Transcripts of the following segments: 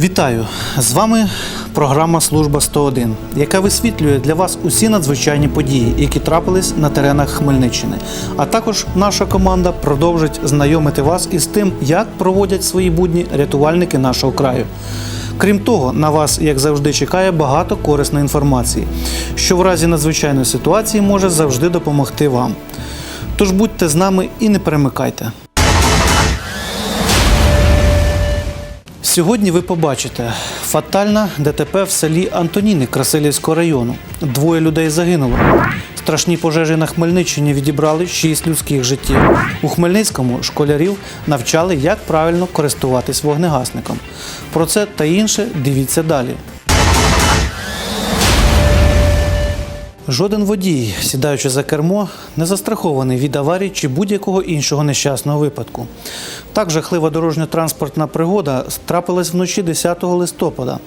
Вітаю! З вами програма Служба 101, яка висвітлює для вас усі надзвичайні події, які трапились на теренах Хмельниччини. А також наша команда продовжить знайомити вас із тим, як проводять свої будні рятувальники нашого краю. Крім того, на вас, як завжди, чекає багато корисної інформації, що в разі надзвичайної ситуації може завжди допомогти вам. Тож будьте з нами і не перемикайте. Сьогодні ви побачите фатальна ДТП в селі Антоніни Красилівського району. Двоє людей загинуло. Страшні пожежі на Хмельниччині відібрали шість людських життів. У Хмельницькому школярів навчали, як правильно користуватись вогнегасником. Про це та інше дивіться далі. Жоден водій, сідаючи за кермо, не застрахований від аварій чи будь-якого іншого нещасного випадку. Так жахлива дорожньо-транспортна пригода трапилась вночі 10 листопада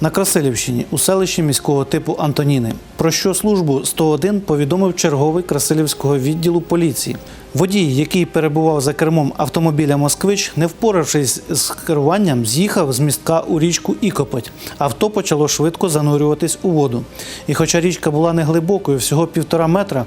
на Красилівщині у селищі міського типу Антоніни. Про що службу 101 повідомив черговий Красилівського відділу поліції. Водій, який перебував за кермом автомобіля Москвич, не впоравшись з керуванням, з'їхав з містка у річку Ікопоть. Авто почало швидко занурюватись у воду. І хоча річка була не глибокою, всього півтора метра,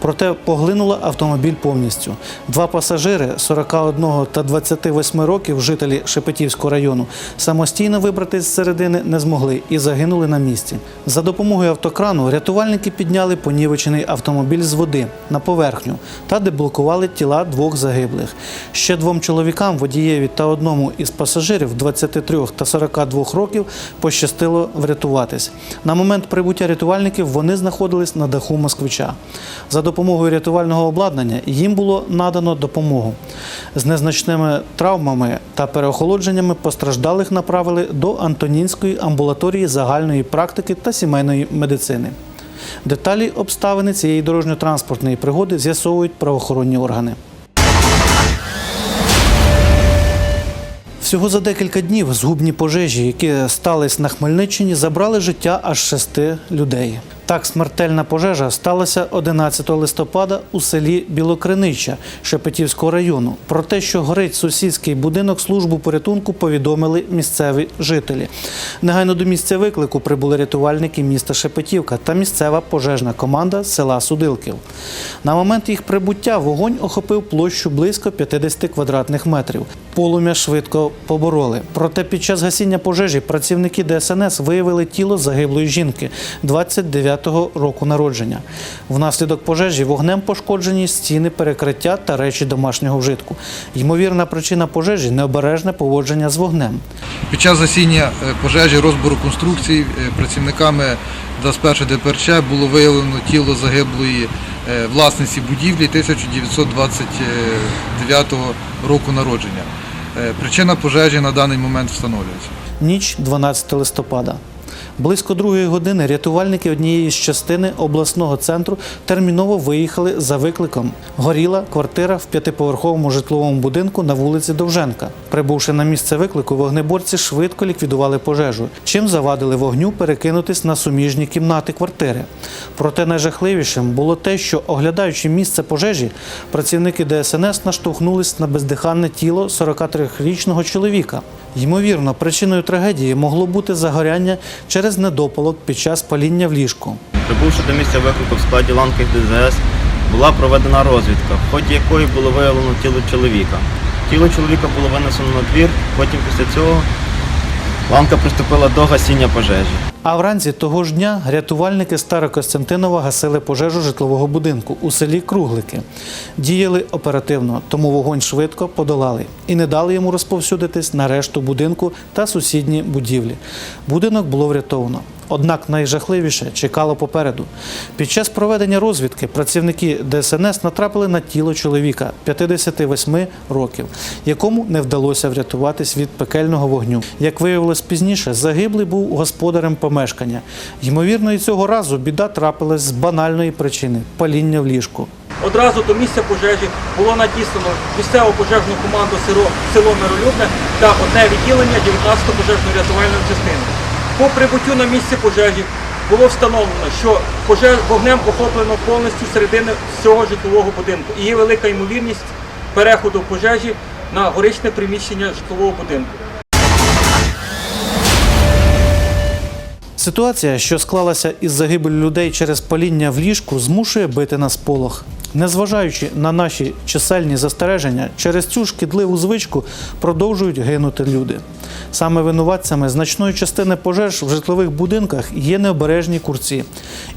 проте поглинула автомобіль повністю. Два пасажири 41 та 28 років, жителі Шепетівського району, самостійно вибратись з середини не змогли і загинули на місці. За допомогою автокрану рятувальники підняли понівечений автомобіль з води на поверхню та деблокували тіла двох загиблих. Ще двом чоловікам, водієві та одному із пасажирів 23 та 42 років пощастило врятуватись. На момент прибуття рятувальників вони знаходились на даху москвича. За допомогою рятувального обладнання їм було надано допомогу. З незначними травмами та переохолодженнями постраждалих направили до Антонінської амбулаторії загальної практики та сімейної медицини. Деталі обставини цієї дорожньо-транспортної пригоди з'ясовують правоохоронні органи. Всього за декілька днів згубні пожежі, які стались на Хмельниччині, забрали життя аж шести людей. Так, смертельна пожежа сталася 11 листопада у селі Білокринича Шепетівського району. Про те, що горить сусідський будинок, службу порятунку повідомили місцеві жителі. Негайно до місця виклику прибули рятувальники міста Шепетівка та місцева пожежна команда села Судилків. На момент їх прибуття вогонь охопив площу близько 50 квадратних метрів. Полум'я швидко побороли. Проте під час гасіння пожежі працівники ДСНС виявили тіло загиблої жінки 29-го року народження. Внаслідок пожежі вогнем пошкоджені стіни перекриття та речі домашнього вжитку. Ймовірна причина пожежі необережне поводження з вогнем. Під час гасіння е, пожежі розбору конструкцій е, працівниками 21 ДПРЧ було виявлено тіло загиблої е, власниці будівлі 1929 року народження. Причина пожежі на даний момент встановлюється. Ніч 12 листопада. Близько другої години рятувальники однієї з частини обласного центру терміново виїхали за викликом. Горіла квартира в п'ятиповерховому житловому будинку на вулиці Довженка. Прибувши на місце виклику, вогнеборці швидко ліквідували пожежу, чим завадили вогню перекинутись на суміжні кімнати квартири. Проте найжахливішим було те, що оглядаючи місце пожежі, працівники ДСНС наштовхнулись на бездиханне тіло 43-річного чоловіка. Ймовірно, причиною трагедії могло бути загоряння через недопалок під час паління в ліжку. Прибувши до місця виклику в складі ланки ДЗС, була проведена розвідка, в ході якої було виявлено тіло чоловіка. Тіло чоловіка було винесено на двір, потім після цього ланка приступила до гасіння пожежі. А вранці того ж дня рятувальники Старокостянтинова гасили пожежу житлового будинку у селі Круглики. Діяли оперативно, тому вогонь швидко подолали і не дали йому розповсюдитись на решту будинку та сусідні будівлі. Будинок було врятовано. Однак найжахливіше чекало попереду. Під час проведення розвідки працівники ДСНС натрапили на тіло чоловіка 58 років, якому не вдалося врятуватись від пекельного вогню. Як виявилось пізніше, загиблий був господарем помешкання. Ймовірно, і цього разу біда трапилась з банальної причини паління в ліжку. Одразу до місця пожежі було надіслано місцеву пожежну команду село, Миролюбне та одне відділення 19-го пожежної рятувальної частини. По прибуттю на місце пожежі було встановлено, що пожеж вогнем охоплено повністю середини всього житлового будинку і є велика ймовірність переходу пожежі на горичне приміщення житлового будинку. Ситуація, що склалася із загибелю людей через паління в ліжку, змушує бити на сполох. Незважаючи на наші чисельні застереження, через цю шкідливу звичку продовжують гинути люди. Саме винуватцями значної частини пожеж в житлових будинках є необережні курці.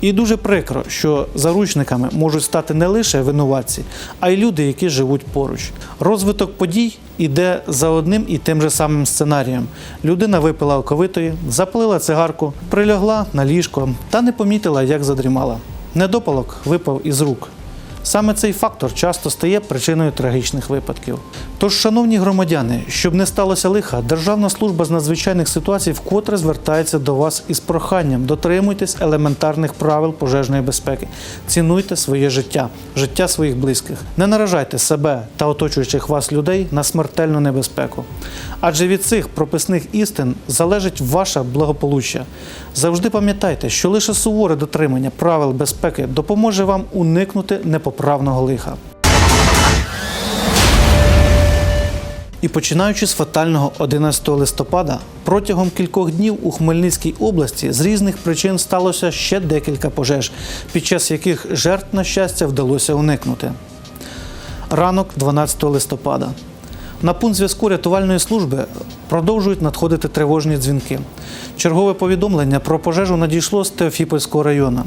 І дуже прикро, що заручниками можуть стати не лише винуватці, а й люди, які живуть поруч. Розвиток подій іде за одним і тим же самим сценарієм. Людина випила оковитої, запалила цигарку, прилягла на ліжко та не помітила, як задрімала. Недопалок випав із рук. Саме цей фактор часто стає причиною трагічних випадків. Тож, шановні громадяни, щоб не сталося лиха, Державна служба з надзвичайних ситуацій вкотре звертається до вас із проханням дотримуйтесь елементарних правил пожежної безпеки, цінуйте своє життя, життя своїх близьких. Не наражайте себе та оточуючих вас людей на смертельну небезпеку. Адже від цих прописних істин залежить ваше благополуччя. Завжди пам'ятайте, що лише суворе дотримання правил безпеки допоможе вам уникнути непоправного лиха. І починаючи з фатального 11 листопада, протягом кількох днів у Хмельницькій області з різних причин сталося ще декілька пожеж, під час яких жертв, на щастя, вдалося уникнути. Ранок 12 листопада. На пункт зв'язку рятувальної служби продовжують надходити тривожні дзвінки. Чергове повідомлення про пожежу надійшло з Теофіпольського району.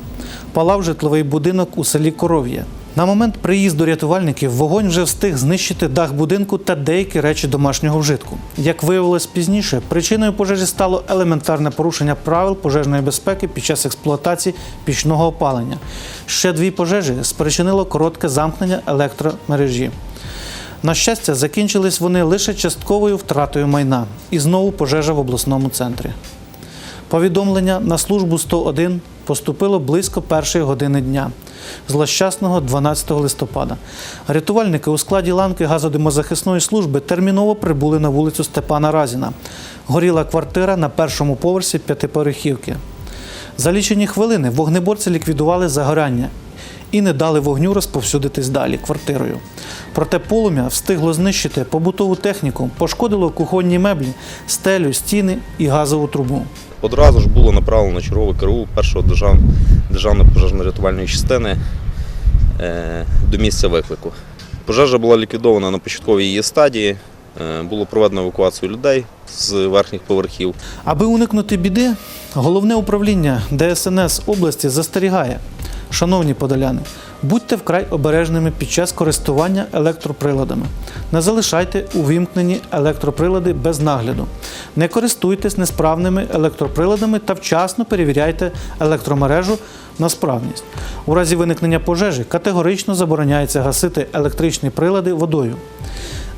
Палав житловий будинок у селі Коров'я. На момент приїзду рятувальників вогонь вже встиг знищити дах будинку та деякі речі домашнього вжитку. Як виявилось пізніше, причиною пожежі стало елементарне порушення правил пожежної безпеки під час експлуатації пічного опалення. Ще дві пожежі спричинило коротке замкнення електромережі. На щастя, закінчились вони лише частковою втратою майна і знову пожежа в обласному центрі. Повідомлення на службу 101 поступило близько першої години дня, злощасного 12 листопада. Рятувальники у складі ланки газодимозахисної служби терміново прибули на вулицю Степана Разіна. Горіла квартира на першому поверсі п'ятиповерхівки. За лічені хвилини вогнеборці ліквідували загоряння і не дали вогню розповсюдитись далі квартирою. Проте полум'я встигло знищити побутову техніку, пошкодило кухонні меблі, стелю, стіни і газову трубу. Одразу ж було направлено чергове КРУ першого держав... державної пожежно-рятувальної частини е, до місця виклику. Пожежа була ліквідована на початковій її стадії. Е, Було проведено евакуацію людей з верхніх поверхів. Аби уникнути біди, головне управління ДСНС області застерігає. Шановні подоляни, будьте вкрай обережними під час користування електроприладами. Не залишайте увімкнені електроприлади без нагляду. Не користуйтесь несправними електроприладами та вчасно перевіряйте електромережу на справність. У разі виникнення пожежі категорично забороняється гасити електричні прилади водою.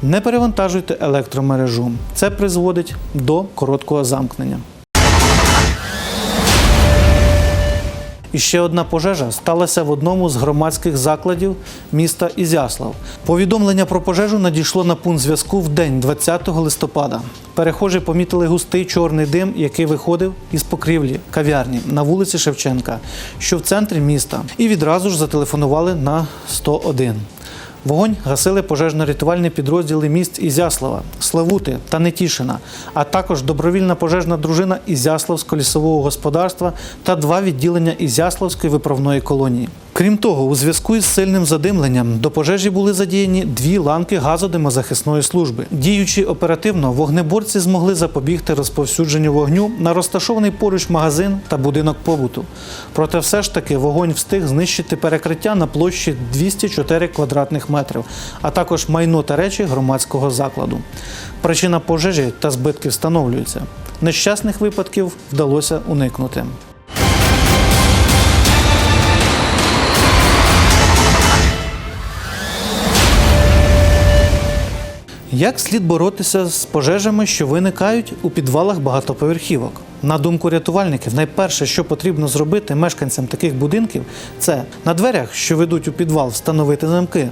Не перевантажуйте електромережу. Це призводить до короткого замкнення. І ще одна пожежа сталася в одному з громадських закладів міста Ізяслав. Повідомлення про пожежу надійшло на пункт зв'язку в день 20 листопада. Перехожі помітили густий чорний дим, який виходив із покрівлі кав'ярні на вулиці Шевченка, що в центрі міста, і відразу ж зателефонували на 101. Вогонь гасили пожежно-рятувальні підрозділи міст Ізяслава, Славути та Нетішина, а також добровільна пожежна дружина Ізяславського лісового господарства та два відділення Ізяславської виправної колонії. Крім того, у зв'язку із сильним задимленням до пожежі були задіяні дві ланки газодимозахисної служби. Діючи оперативно, вогнеборці змогли запобігти розповсюдженню вогню на розташований поруч магазин та будинок побуту. Проте все ж таки вогонь встиг знищити перекриття на площі 204 квадратних метрів, а також майно та речі громадського закладу. Причина пожежі та збитків встановлюється. Нещасних випадків вдалося уникнути. Як слід боротися з пожежами, що виникають у підвалах багатоповерхівок? На думку рятувальників, найперше, що потрібно зробити мешканцям таких будинків, це на дверях, що ведуть у підвал, встановити замки,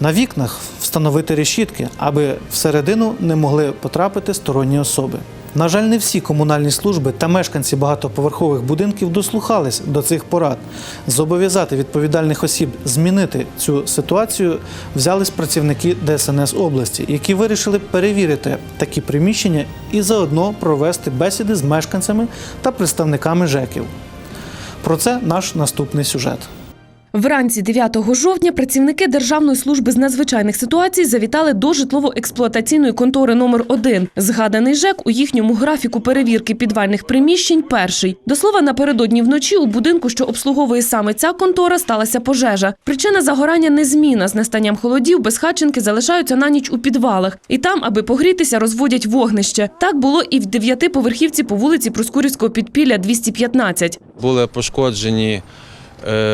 на вікнах встановити решітки, аби всередину не могли потрапити сторонні особи. На жаль, не всі комунальні служби та мешканці багатоповерхових будинків дослухались до цих порад. Зобов'язати відповідальних осіб змінити цю ситуацію взялись працівники ДСНС області, які вирішили перевірити такі приміщення і заодно провести бесіди з мешканцями та представниками ЖЕКів. Про це наш наступний сюжет. Вранці 9 жовтня працівники Державної служби з надзвичайних ситуацій завітали до житлово-експлуатаційної контори номер 1 Згаданий ЖЕК у їхньому графіку перевірки підвальних приміщень перший. До слова, напередодні вночі у будинку, що обслуговує саме ця контора, сталася пожежа. Причина загорання незмінна. З настанням холодів безхатченки залишаються на ніч у підвалах. І там, аби погрітися, розводять вогнище. Так було і в дев'ятиповерхівці по вулиці Проскурівського підпілля 215. Були пошкоджені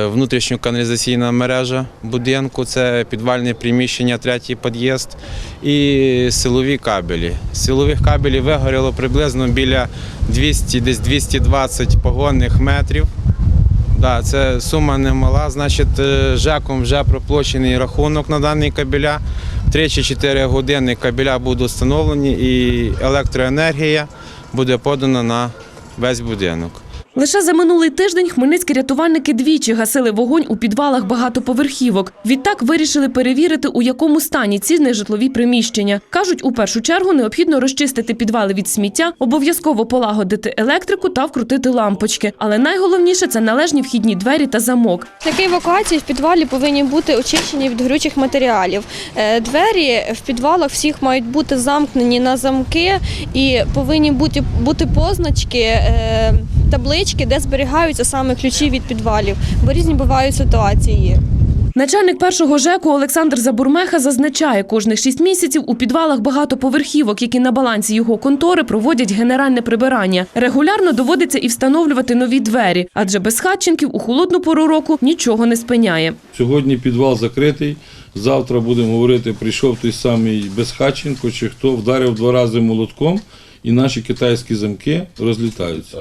внутрішньоканалізаційна мережа будинку, це підвальне приміщення, третій під'їзд і силові кабелі. З силових кабелів вигоріло приблизно біля 200, десь 220 погонних метрів. Да, це сума немала. Значить, е, ЖЕКом вже проплачений рахунок на даний кабеля. 3-4 години кабеля будуть встановлені і електроенергія буде подана на весь будинок. Лише за минулий тиждень хмельницькі рятувальники двічі гасили вогонь у підвалах багатоповерхівок. Відтак вирішили перевірити, у якому стані ці нежитлові приміщення. Кажуть, у першу чергу необхідно розчистити підвали від сміття, обов'язково полагодити електрику та вкрутити лампочки. Але найголовніше це належні вхідні двері та замок. Шляхи евакуації в підвалі повинні бути очищені від горючих матеріалів. Е, Двері в підвалах всіх мають бути замкнені на замки і повинні бути, бути позначки, е, таблички, де зберігаються саме ключі від підвалів, бо різні бувають ситуації. Начальник першого ЖЕКу Олександр Забурмеха зазначає, кожних шість місяців у підвалах багатоповерхівок, які на балансі його контори проводять генеральне прибирання. Регулярно доводиться і встановлювати нові двері, адже без хатченків у холодну пору року нічого не спиняє. Сьогодні підвал закритий. Завтра будемо говорити, прийшов той самий Безхатченко, чи хто вдарив два рази молотком, і наші китайські замки розлітаються.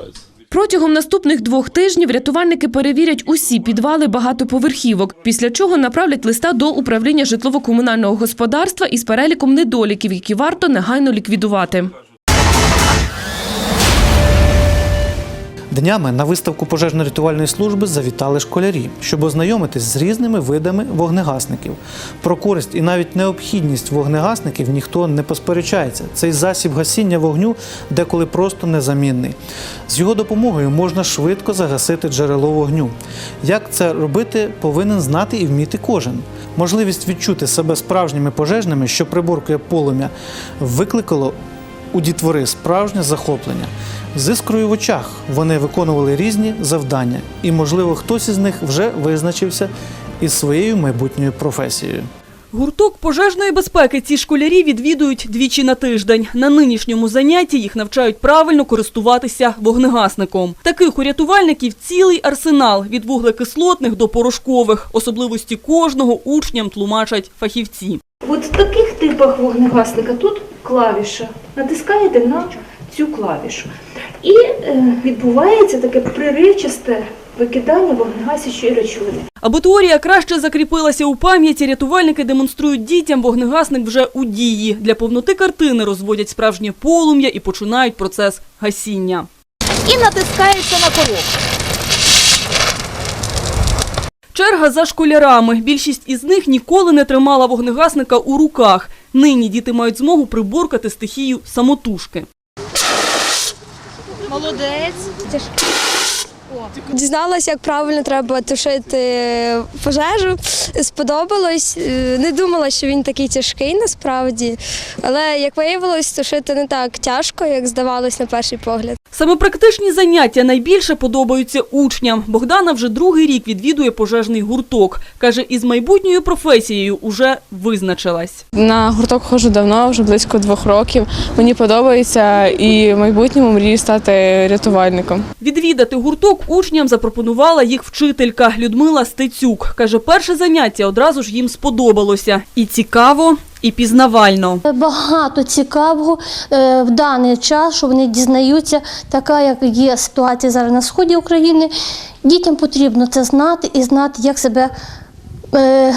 Протягом наступних двох тижнів рятувальники перевірять усі підвали багатоповерхівок, після чого направлять листа до управління житлово-комунального господарства із переліком недоліків, які варто негайно ліквідувати. Днями на виставку пожежно-рятувальної служби завітали школярі, щоб ознайомитись з різними видами вогнегасників. Про користь і навіть необхідність вогнегасників ніхто не посперечається. Цей засіб гасіння вогню деколи просто незамінний. З його допомогою можна швидко загасити джерело вогню. Як це робити, повинен знати і вміти кожен. Можливість відчути себе справжніми пожежними, що приборкує полум'я, викликало у дітвори справжнє захоплення. З іскрою в очах вони виконували різні завдання, і, можливо, хтось із них вже визначився із своєю майбутньою професією. Гурток пожежної безпеки ці школярі відвідують двічі на тиждень. На нинішньому занятті їх навчають правильно користуватися вогнегасником. Таких у рятувальників цілий арсенал від вуглекислотних до порошкових. Особливості кожного учням тлумачать фахівці. От в таких типах вогнегасника тут клавіша. Натискаєте на цю клавішу. І е, відбувається таке приривчасте викидання вогнегасячої речовини. Аби теорія краще закріпилася у пам'яті, рятувальники демонструють дітям вогнегасник вже у дії. Для повноти картини розводять справжнє полум'я і починають процес гасіння. І натискається на коробку. Черга за школярами. Більшість із них ніколи не тримала вогнегасника у руках. Нині діти мають змогу приборкати стихію самотужки. Молодець. Дізналася, як правильно треба тушити пожежу. Сподобалось. Е, Не думала, що він такий тяжкий насправді. Але як виявилось, тушити не так тяжко, як здавалось на перший погляд. Саме практичні заняття найбільше подобаються учням. Богдана вже другий рік відвідує пожежний гурток. Каже, із майбутньою професією уже визначилась. На гурток ходжу давно, вже близько двох років. Мені подобається і в майбутньому мрію стати рятувальником. Відвідати гурток учням запропонувала їх вчителька Людмила Стецюк. Каже, перше заняття одразу ж їм сподобалося. І цікаво, і пізнавально. Багато цікавого е, в даний час, що вони дізнаються, така як є ситуація зараз на сході України. Дітям потрібно це знати і знати, як себе е,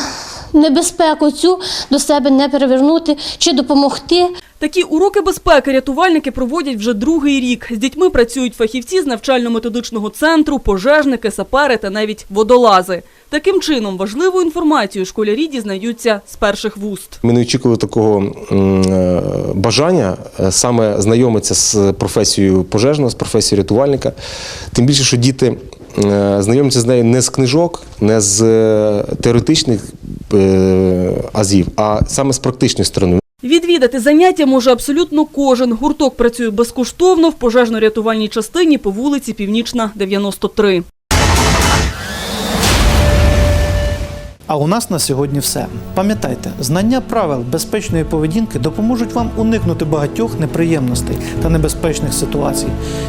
небезпеку цю до себе не перевернути чи допомогти. Такі уроки безпеки рятувальники проводять вже другий рік. З дітьми працюють фахівці з навчально-методичного центру, пожежники, сапери та навіть водолази. Таким чином, важливу інформацію школярі дізнаються з перших вуст. Ми не очікували такого е, бажання е, саме знайомитися з професією пожежного, з професією рятувальника. Тим більше, що діти е, знайомляться з нею не з книжок, не з теоретичних азів, а саме з практичної сторони. Відвідати заняття може абсолютно кожен. Гурток працює безкоштовно в пожежно-рятувальній частині по вулиці Північна, 93. А у нас на сьогодні все. Пам'ятайте, знання правил безпечної поведінки допоможуть вам уникнути багатьох неприємностей та небезпечних ситуацій.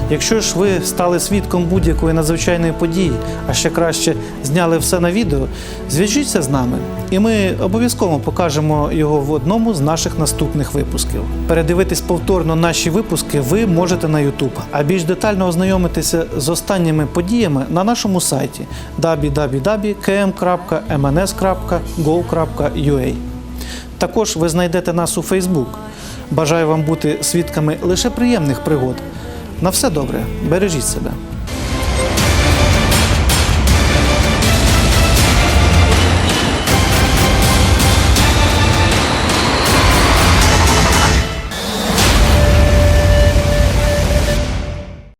Якщо ж ви стали свідком будь-якої надзвичайної події, а ще краще зняли все на відео, зв'яжіться з нами, і ми обов'язково покажемо його в одному з наших наступних випусків. Передивитись повторно наші випуски ви можете на YouTube, а більш детально ознайомитися з останніми подіями на нашому сайті www.km.mns.go.ua. Також ви знайдете нас у Facebook. Бажаю вам бути свідками лише приємних пригод. На все добре, бережіть себе.